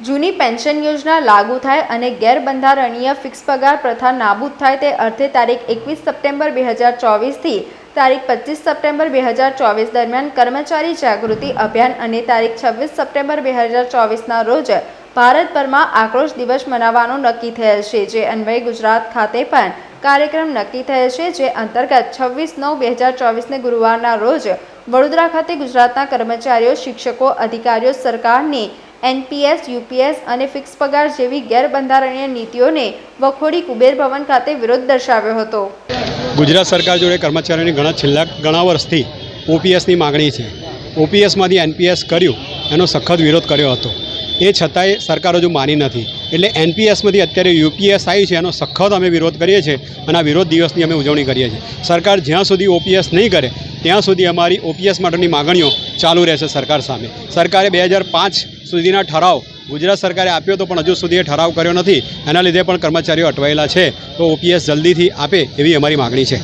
જૂની પેન્શન યોજના લાગુ થાય અને ગેરબંધારણીય ફિક્સ પગાર પ્રથા નાબૂદ થાય તે અર્થે તારીખ એકવીસ સપ્ટેમ્બર બે હજાર ચોવીસથી તારીખ પચીસ સપ્ટેમ્બર બે હજાર ચોવીસ દરમિયાન કર્મચારી જાગૃતિ અભિયાન અને તારીખ છવ્વીસ સપ્ટેમ્બર બે હજાર ચોવીસના રોજ ભારતભરમાં આક્રોશ દિવસ મનાવવાનું નક્કી થયેલ છે. જે અન્વયે ગુજરાત ખાતે પણ કાર્યક્રમ નક્કી થયેલ છે, જે અંતર્ગત છવ્વીસ નવ બે હજાર ચોવીસને ગુરુવારના રોજ વડોદરા ખાતે ગુજરાતના કર્મચારીઓ, શિક્ષકો, અધિકારીઓ, સરકારની એનપીએસ, યુપીએસ અને ફિક્સ પગાર જેવી ગેરબંધારણીય નીતિઓને વખોડી કુબેર ભવન ખાતે વિરોધ દર્શાવ્યો હતો. ગુજરાત સરકાર જોડે કર્મચારીઓની ઘણા છેલ્લા ઘણા વર્ષથી ઓપીએસની માગણી છે. ઓપીએસમાંથી એનપીએસ કર્યું, એનો સખત વિરોધ કર્યો હતો. એ છતાંય સરકાર હજુ માની નથી. એટલે એનપીએસમાંથી અત્યારે યુપીએસ આવી છે, એનો સખત અમે વિરોધ કરીએ છીએ અને આ વિરોધ દિવસની અમે ઉજવણી કરીએ છીએ. સરકાર જ્યાં સુધી ઓપીએસ નહીં કરે, ત્યાં સુધી અમારી ઓપીએસ માટેની માગણીઓ ચાલુ રહેશે સરકાર સામે. સરકારે બે હજાર પાંચ સુધીના ઠરાવ ગુજરાત સરકારે આપ્યો તો પણ હજુ સુધી એ ઠરાવ કર્યો નથી. એના લીધે પણ કર્મચારીઓ અટવાયેલા છે. તો ઓપીએસ જલ્દીથી આપે એવી અમારી માગણી છે.